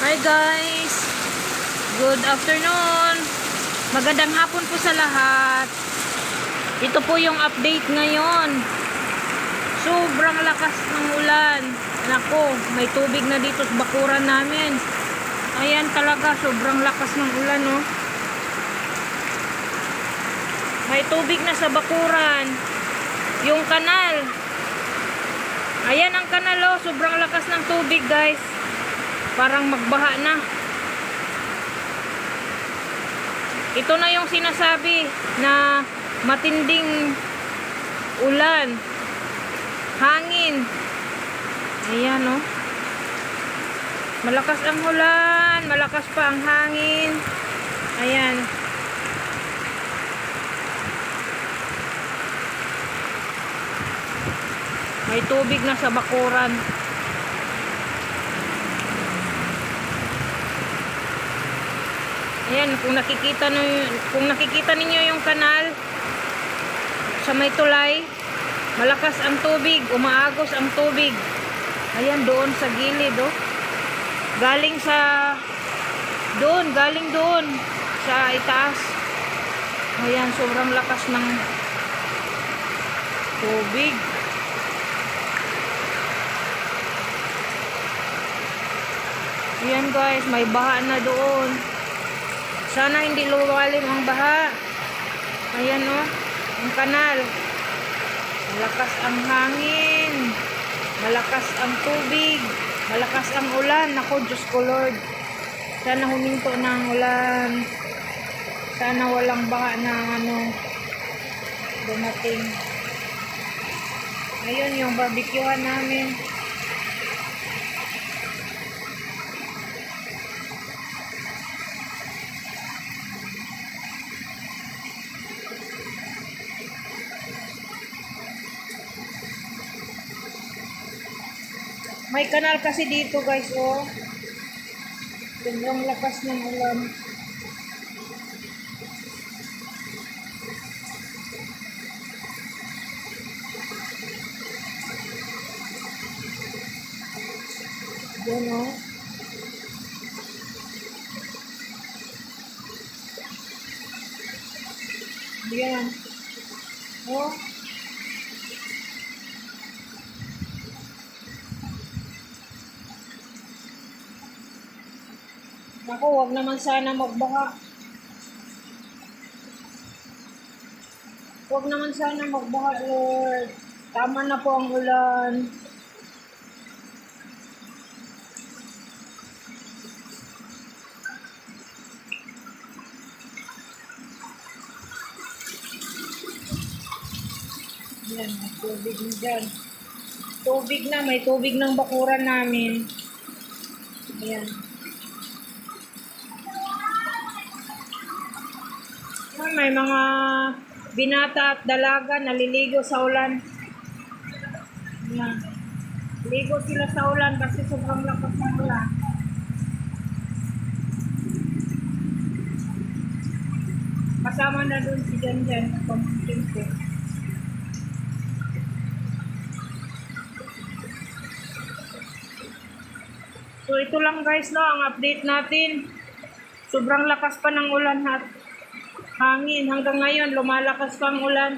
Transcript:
Hi guys! Good afternoon! Magandang hapon po sa lahat. Ito po yung update ngayon. Sobrang lakas ng ulan. Nako, may tubig na dito sa bakuran namin. Ayan talaga, sobrang lakas ng ulan, no? May tubig na sa bakuran. Yung kanal. Ayan ang kanal, oh. Sobrang lakas ng tubig, guys. Parang magbaha na. Ito na yung sinasabi na matinding ulan. Hangin. Ayan, oh. Malakas ang ulan. Malakas pa ang hangin. Ayan. May tubig na sa bakuran. Ayan, kung nakikita no, kung nakikita ninyo yung kanal sa may tulay, malakas ang tubig, umaagos ang tubig. Ayan doon sa gilid, oh. Galing sa doon, galing doon sa itaas. Ayan, sobrang lakas ng tubig. Ayan guys, may baha na doon. Sana hindi lumalim ang baha. Ayan o, oh, ang kanal. Malakas ang hangin. Malakas ang tubig. Malakas ang ulan. Ako, Diyos ko Lord. Sana huminto na ang ulan. Sana walang baha na ano dumating. Ayun yung barbecuehan namin. May kanal kasi dito guys, oh. Sobrang lakas ng ulan. Diyan, oh. Diyan. Oh. Ako, wag naman sana magbaha. Wag naman sana magbaha, Lord. Tama na po ang ulan. Yan, tubig na dyan. Tubig na, may tubig ng bakuran namin. Ayan. Yan, may mga binata at dalaga naliligo sa ulan. Yan. Ligo sila sa ulan kasi sobrang lakas ng ulan. Kasama na dun si Jan Jan, pamangkin ko. So ito lang guys no, ang update natin. Sobrang lakas pa ng ulan at hangin. Hanggang ngayon, lumalakas pa ang ulan.